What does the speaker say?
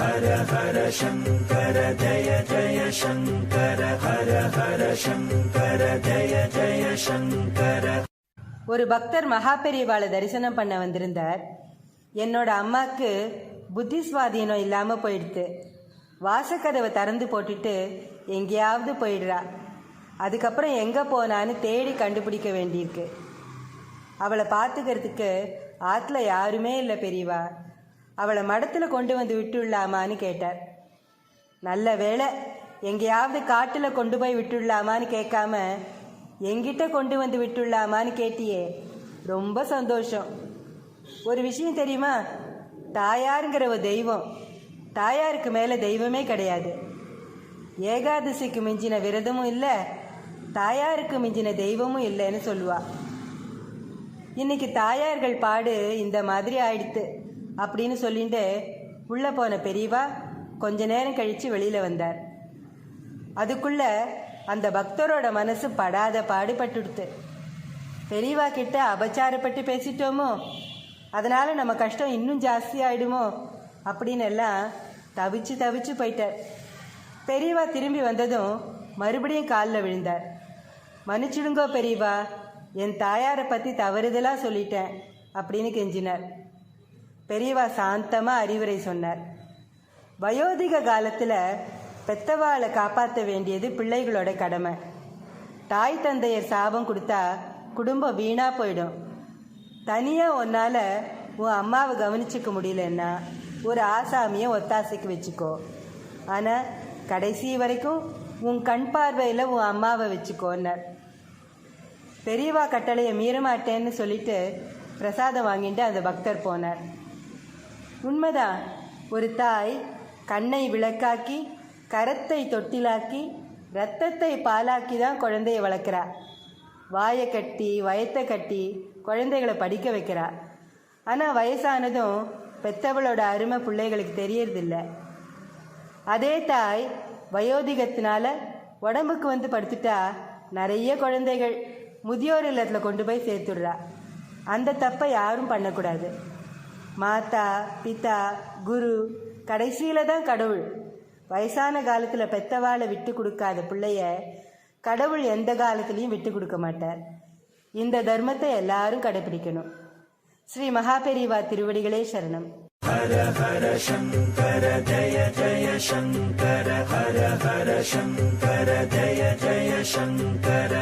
ஹர ஹர சங்கர ஜய ஜய சங்கர ஹர ஹர சங்கர ஜய ஜய சங்கர. ஒரு பக்தர் மகா பெரியவாளை தரிசனம் பண்ண வந்திருந்தார். என்னோட அம்மாக்கு புத்தி சுவாதீனம் இல்லாமல் போயிடுத்து. வாசக்கதவை திறந்து போட்டுட்டு எங்கேயாவது போயிடுறா. அதுக்கப்புறம் எங்கே போனான்னு தேடி கண்டுபிடிக்க வேண்டியிருக்கு. அவளை பார்த்துக்கிறதுக்கு ஆற்றுல யாருமே இல்லை பெரியவா. அவளை மடத்தில் கொண்டு வந்து விட்டுள்ளாமான்னு கேட்டார். நல்ல வேளை எங்கேயாவது காட்டில் கொண்டு போய் விட்டுடலாமான்னு கேட்காம எங்கிட்ட கொண்டு வந்து விட்டுள்ளாமான்னு கேட்டியே. ரொம்ப சந்தோஷம். ஒரு விஷயம் தெரியுமா? தாயாருங்கிற ஒரு தெய்வம் தாயாருக்கு மேலே தெய்வமே கிடையாது. ஏகாதசிக்கு மிஞ்சின விரதமும் இல்லை தாயாருக்கு மிஞ்சின தெய்வமும் இல்லைன்னு சொல்லுவா. இன்னைக்கு தாயார்கள் பாடு இந்த மாதிரி ஆயிடுத்து. அப்படின்னு சொல்லிட்டு உள்ளே போன பெரியவா கொஞ்ச நேரம் கழித்து வெளியில் வந்தார். அதுக்குள்ள அந்த பக்தரோட மனசு படாத பாடுபட்டுடுத்து. பெரியவா கிட்ட அபச்சாரப்பட்டு பேசிட்டோமோ? அதனால் நம்ம கஷ்டம் இன்னும் ஜாஸ்தி ஆகிடுமோ அப்படின்னு எல்லாம் தவிச்சு தவிச்சு போயிட்டார். பெரியவா திரும்பி வந்ததும் மறுபடியும் காலில் விழுந்தார். மன்னிச்சிடுங்கோ பெரியவா என் தாயாரை பற்றி தவறுதலாக சொல்லிட்டேன் அப்படின்னு கெஞ்சினார். பெரியவா சாந்தமாக அறிவுரை சொன்னார். வயோதிக காலத்தில் பெத்தவாளை காப்பாற்ற வேண்டியது பிள்ளைகளோட கடமை. தாய் தந்தையர் சாபம் கொடுத்தா குடும்பம் வீணாக போயிடும். தனியாக உன்னால் உன் அம்மாவை கவனிச்சிக்க முடியலன்னா ஒரு ஆசாமியை ஒத்தாசைக்கு வச்சுக்கோ. ஆனால் கடைசி வரைக்கும் உன் கண் பார்வையில் உன் அம்மாவை வச்சுக்கோன்னார். பெரியவா கட்டளையை மீறமாட்டேன்னு சொல்லிட்டு பிரசாதம் வாங்கிட்டு அந்த பக்தர் போனார். உண்மைதான். ஒரு தாய் கண்ணை விளக்காக்கி கரத்தை தொட்டிலாக்கி ரத்தத்தை பாலாக்கி தான் குழந்தைய வளர்க்குறா. வாயை கட்டி வயத்தை கட்டி குழந்தைகளை படிக்க வைக்கிறா. ஆனால் வயசானதும் பெத்தவளோட அருமை பிள்ளைகளுக்கு தெரியறதில்ல. அதே தாய் வயோதிகத்தினால உடம்புக்கு வந்து படுத்துட்டா நிறைய குழந்தைகள் முதியோர் இல்லத்தில் கொண்டு போய் சேர்த்துடுறா. அந்த தப்பை யாரும் பண்ணக்கூடாது. மாதா பிதா குரு கடைசியில் தான் கடவுள். வயசான காலத்தில் பெத்தவாளை விட்டு கொடுக்காத பிள்ளைய கடவுள் எந்த காலத்துலேயும் விட்டு கொடுக்க மாட்டார். இந்த தர்மத்தை எல்லாரும் கடைபிடிக்கணும். ஸ்ரீ மகாபெரிவா திருவடிகளே சரணம். ஹர ஹர சங்கர ஜய ஜய சங்கர ஹர ஹர சங்கர ஜய ஜய சங்கர.